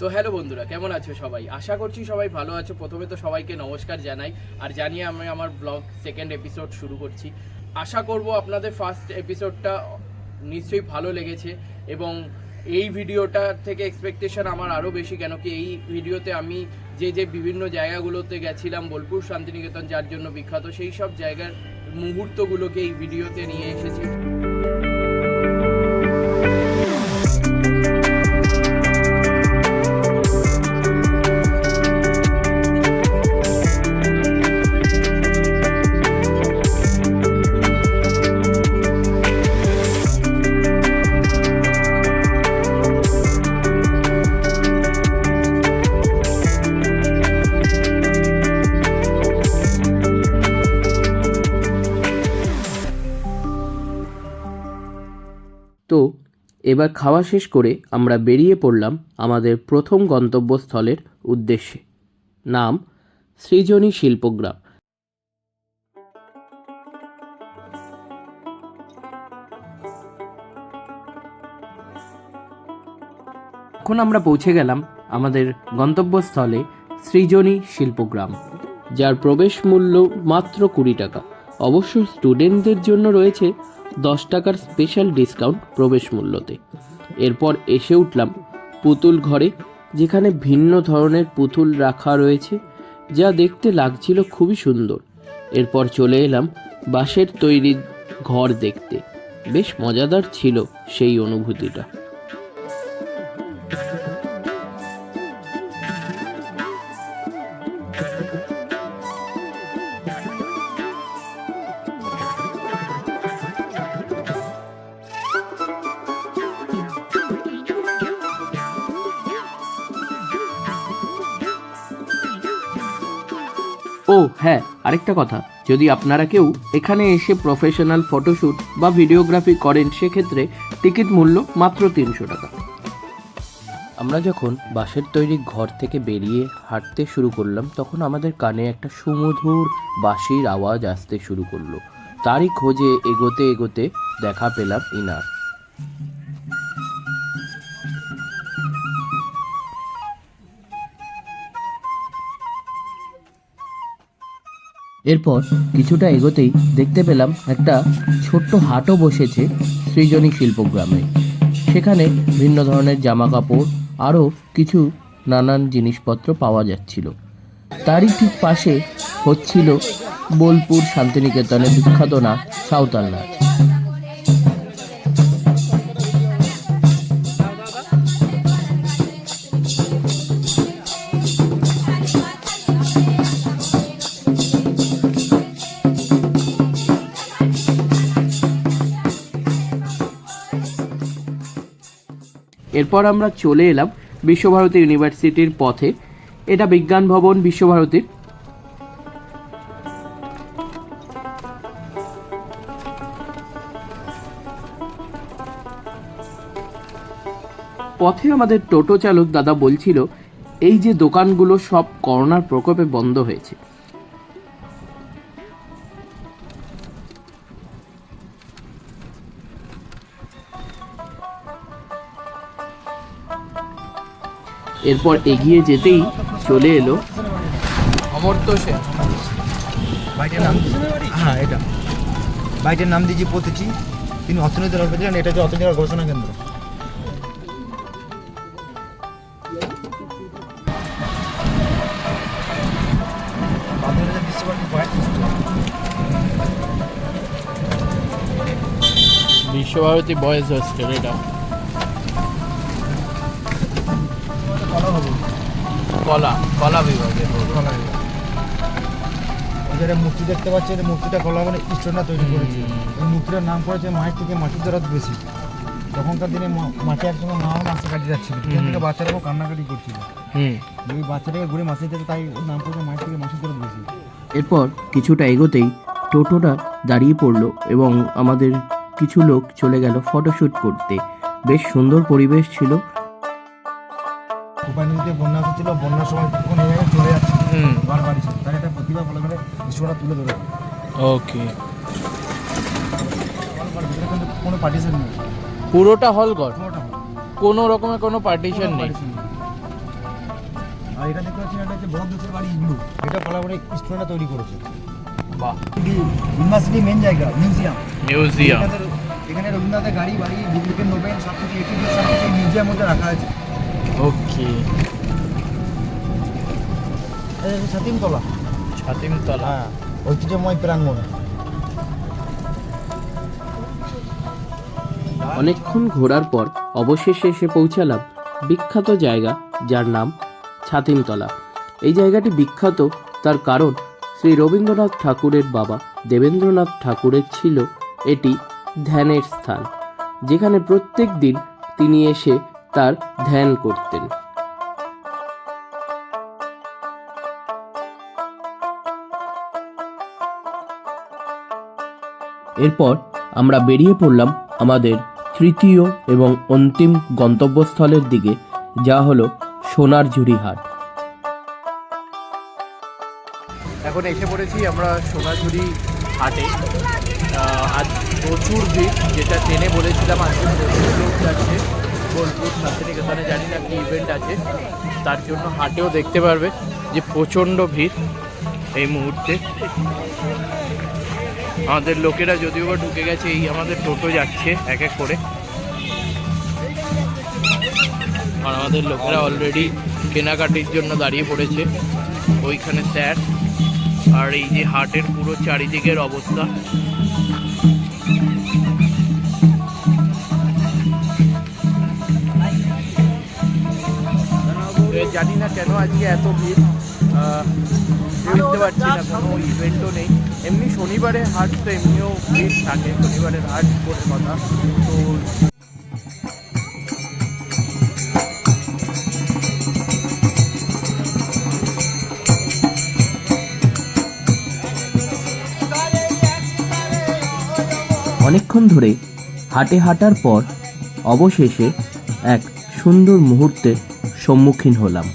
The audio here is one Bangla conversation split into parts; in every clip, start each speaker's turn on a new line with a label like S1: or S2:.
S1: তো হ্যালো বন্ধুরা, কেমন আছো সবাই? আশা করছি সবাই ভালো আছো। প্রথমে তো সবাইকে নমস্কার জানাই। আর জানিয়ে আমি আমার ব্লগ সেকেন্ড এপিসোড শুরু করছি। আশা করব আপনাদের ফার্স্ট এপিসোডটা নিশ্চয়ই ভালো লেগেছে এবং এই ভিডিওটা থেকে এক্সপেকটেশন আমার আরও বেশি কেন কি এই ভিডিওতে আমি যে যে বিভিন্ন জায়গাগুলোতে গেছিলাম, বোলপুর, শান্তিনিকেতন, যার জন্য বিখ্যাত, সেই সব জায়গার মুহূর্তগুলোকে এই ভিডিওতে নিয়ে এসেছি। এবার খাওয়া শেষ করে আমরা বেরিয়ে পড়লাম আমাদের প্রথম গন্তব্যস্থলের উদ্দেশ্যে। নাম, সৃজনী শিল্পগ্রাম। এখন আমরা পৌঁছে গেলাম আমাদের গন্তব্যস্থলে সৃজনী শিল্পগ্রাম, যার প্রবেশ মূল্য মাত্র কুড়ি টাকা। অবশ্য স্টুডেন্টদের জন্য রয়েছে দশ টাকার স্পেশাল ডিসকাউন্ট প্রবেশ মূল্যতে। এরপর এসে উঠলাম পুতুল ঘরে, যেখানে ভিন্ন ধরনের পুতুল রাখা রয়েছে, যা দেখতে লাগছিল খুবই সুন্দর। এরপর চলে এলাম বাঁশের তৈরি ঘর দেখতে। বেশ মজাদার ছিল সেই অনুভূতিটা। ও হ্যাঁ আরেকটা কথা। যদি আপনারা কেউ এখানে এসে প্রফেশনাল ফটোশ্যুট বা ভিডিওগ্রাফি করেন, সেক্ষেত্রে টিকিট মূল্য মাত্র তিনশো টাকা। আমরা যখন বাসের তৈরি ঘর থেকে বেরিয়ে হাঁটতে শুরু করলাম, তখন আমাদের কানে একটা সুমধুর বাঁশির আওয়াজ আসতে শুরু করল। তারই খোঁজে এগোতে এগোতে দেখা পেলাম ইনার। এরপর কিছুটা এগোতেই দেখতে পেলাম একটা ছোট্ট হাটও বসেছে সৃজনী শিল্পগ্রামে সেখানে ভিন্ন ধরনের জামা কাপড় আরও কিছু নানান জিনিসপত্র পাওয়া যাচ্ছিল। তারই ঠিক পাশে হচ্ছিল বোলপুর শান্তিনিকেতনের বিখ্যাত না সাঁওতাল নাচ। এরপর আমরা চলে এলাম বিশ্বভারতী ইউনিভার্সিটির পথে। এটা বিজ্ঞান ভবন বিশ্বভারতীর। পথে আমাদের টোটো চালক দাদা বলছিল, এই যে দোকানগুলো সব করোনার প্রকোপে বন্ধ হয়েছে। এরপর এগিয়ে যেতেই চলে এলো। অমর্ত্য সেন
S2: বাইটের নাম হ্যাঁ এটা। বাইটের নাম দিয়েছি তিনি অর্থনীতি ছিলেন এটা হচ্ছে অর্থনীতির গবেষণা কেন্দ্র।
S1: বিশ্বভারতী বয়েজ হোস্টেল এটা।
S2: কলা
S1: কলা বিভাগে
S2: কলা হবে এখানে মূর্তি দেখতে পাচ্ছি এই মূর্তিটা কলা মানে স্টোনরা তৈরি করেছে। এই মূর্তিটার নাম করেছে মায়ের থেকে মাটির দরাত বেশি। তখনকার দিনে মা- মাটি একসঙ্গে মা ও মাসে কাটি যাচ্ছিল। সেখান থেকে বাচ্চারা খুব কান্নাকাটি করছিল।
S1: হুম।
S2: ওই বাচ্চাটাকে ঘুরে মাসি দিতে তাই নাম করেছে মায়ের থেকে মাসির দরাত বেশি।
S1: এরপর কিছুটা এগোতেই টোটোটা দাঁড়িয়ে পড়ল এবং আমাদের কিছু লোক চলে গেল ফটোশ্যুট করতে। বেশ সুন্দর পরিবেশ ছিল
S2: কোপাই নদীতে বন্যা হচ্ছিল বন্যার সময় কোন জায়গায় চলে যাচ্ছে। এসে তার একটা প্রতিভা বলে গেলে দৃশ্যটা তুলে ধরে।
S1: ওকে।
S2: কোনো পার্টিশন নেই।
S1: পুরোটা হল ঘর? কোনো রকমের কোনো পার্টিশন নেই?
S2: নেই। এটা দেখতে পাচ্ছেন এটা হচ্ছে বড় দেশের বাড়ি ইগলু এটা কলাবরে স্টুডেন্টরা তৈরি করেছে।
S3: বাহ।
S2: ইউনিভার্সিটি মেন জায়গা মিউজিয়াম।
S3: মিউজিয়াম।
S2: এখানে এখানে রবীন্দ্রনাথের গাড়ি বাড়ি ডুপ্লিকেট নোবেল সব কিছু এটি সব কিছু মিউজিয়াম মধ্যে রাখা আছে
S3: ওকে
S2: ছাতিমতলা
S3: ছাতিমতলা
S2: হ্যাঁ ঐতিহ্যময় প্রাঙ্গণ
S3: অনেকক্ষণ ঘোরার পর অবশেষে এসে পৌঁছালাম বিখ্যাত জায়গা যার নাম ছাতিমতলা। এই জায়গাটি বিখ্যাত তার কারণ শ্রী রবীন্দ্রনাথ ঠাকুরের বাবা দেবেন্দ্রনাথ ঠাকুরের ছিল এটি ধ্যানের স্থান যেখানে প্রত্যেক দিন তিনি এসে তার ধ্যান করতেন। এরপর আমরা বেরিয়ে পড়লাম আমাদের তৃতীয় এবং অন্তিম গন্তব্যস্থলের দিকে, যা হলো সোনারঝুরি হাট এখন এসে পড়েছি আমরা সোনাঝুরি হাটে। আজ প্রচুর ভিড়, যেটা ট্রেনে বলেছিলাম, আজকে প্রচুর লোক যাচ্ছে। বোলপুর শান্তিনিকেতনে জানি না কি ইভেন্ট আছে, তার জন্য হাটেও দেখতে পারবে যে প্রচণ্ড ভিড় এই মুহূর্তে। আমাদের লোকেরা যদিও বা ঢুকে গেছে, এই আমাদের টোটো যাচ্ছে এক এক করে। আর আমাদের লোকেরা অলরেডি কেনাকাটির জন্য দাঁড়িয়ে পড়েছে, ওইখানে স্যার। আর এই যে হাটের পুরো চারিদিকের অবস্থা। কেন আজকে এত ভিড়? বুঝতে পারছি না কোনো ইভেন্টও নেই। এমনি শনিবারে হাট তো এমনিও ভিড় থাকে। শনিবারের হাট বলে কথা। তো অনেকক্ষণ ধরে হাটে হাঁটার পর অবশেষে এক সুন্দর মুহূর্তের সম্মুখীন হলাম।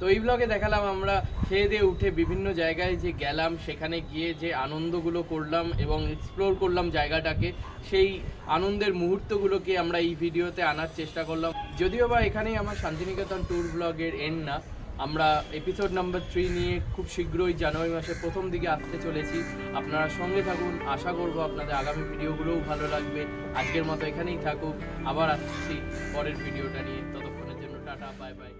S3: তো এই ব্লগে দেখালাম আমরা খেয়ে দিয়ে উঠে বিভিন্ন জায়গায় যে গেলাম, সেখানে গিয়ে যে আনন্দগুলো করলাম এবং এক্সপ্লোর করলাম জায়গাটাকে, সেই আনন্দের মুহূর্তগুলোকে আমরা এই ভিডিওতে আনার চেষ্টা করলাম। যদিও বা এখানেই আমার শান্তিনিকেতন ট্যুর ব্লগের এন্ড না, আমরা এপিসোড নাম্বার থ্রি নিয়ে খুব শীঘ্রই জানুয়ারি মাসের প্রথম দিকে আসতে চলেছি। আপনারা সঙ্গে থাকুন, আশা করব আপনাদের আগামী ভিডিওগুলোও ভালো লাগবে। আজকের মতো এখানেই থাকুক, আবার আসছি পরের ভিডিওটা নিয়ে। ততক্ষণের জন্য টাটা বাই বাই